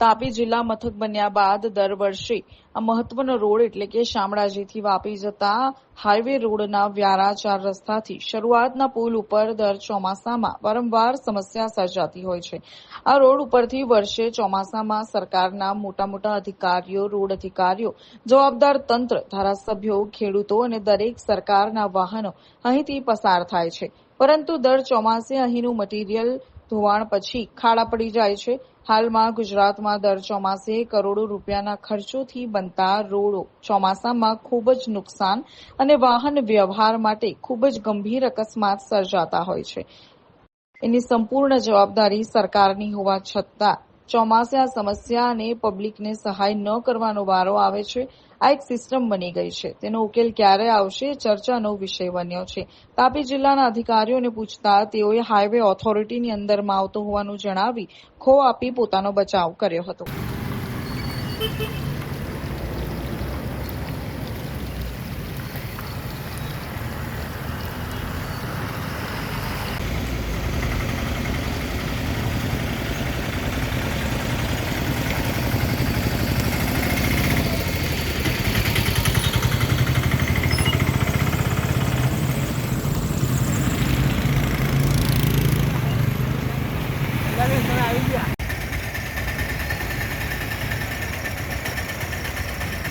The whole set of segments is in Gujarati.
તાપી જિલ્લા મથક બન્યા બાદ દર વર્ષે આ મહત્વનો રોડ એટલે કે શામળાજીથી વાપી જતા હાઈવે રોડના વ્યારા ચાર રસ્તાથી શરૂઆતના પુલ ઉપર દર ચોમાસામાં વારંવાર સમસ્યા સર્જાતી હોય છે. આ રોડ ઉપરથી વર્ષે ચોમાસામાં સરકારના મોટા મોટા અધિકારીઓ, રોડ અધિકારીઓ, જવાબદાર તંત્ર, ધારાસભ્યો, ખેડૂતો અને દરેક સરકારના વાહનો અહીંથી પસાર થાય છે. પરંતુ દર ચોમાસે અહીંનું મટીરીયલ ધોવાણ પછી ખાડા પડી જાય છે. હાલમાં ગુજરાતમાં દર ચોમાસે કરોડો રૂપિયાના ખર્ચોથી બનતા રોડો ચોમાસામાં ખૂબ જ નુકસાન અને વાહન વ્યવહાર માટે ખૂબ જ ગંભીર અકસ્માત સર્જાતા હોય છે. એની સંપૂર્ણ જવાબદારી સરકારની હોવા છતાં ચોમાસે આ સમસ્યા અને પબ્લિકને સહાય ન કરવાનો વારો આવે છે. આ એક સિસ્ટમ બની ગઈ છે. તેનો ઉકેલ ક્યારે આવશે ચર્ચાનો વિષય બન્યો છે. તાપી જિલ્લાના અધિકારીઓને પૂછતા તેઓએ હાઈવે ઓથોરિટીની અંદરમાં આવતો હોવાનું જણાવી ખો આપી પોતાનો બચાવ કર્યો હતો.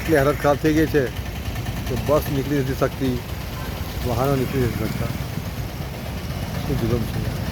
એટલી હાલત ખરાબ થઈ ગઈ છે કે બસ નીકળી નથી શકતી, વાહનો નીકળી નથી શકતા. શું જુલમ છે?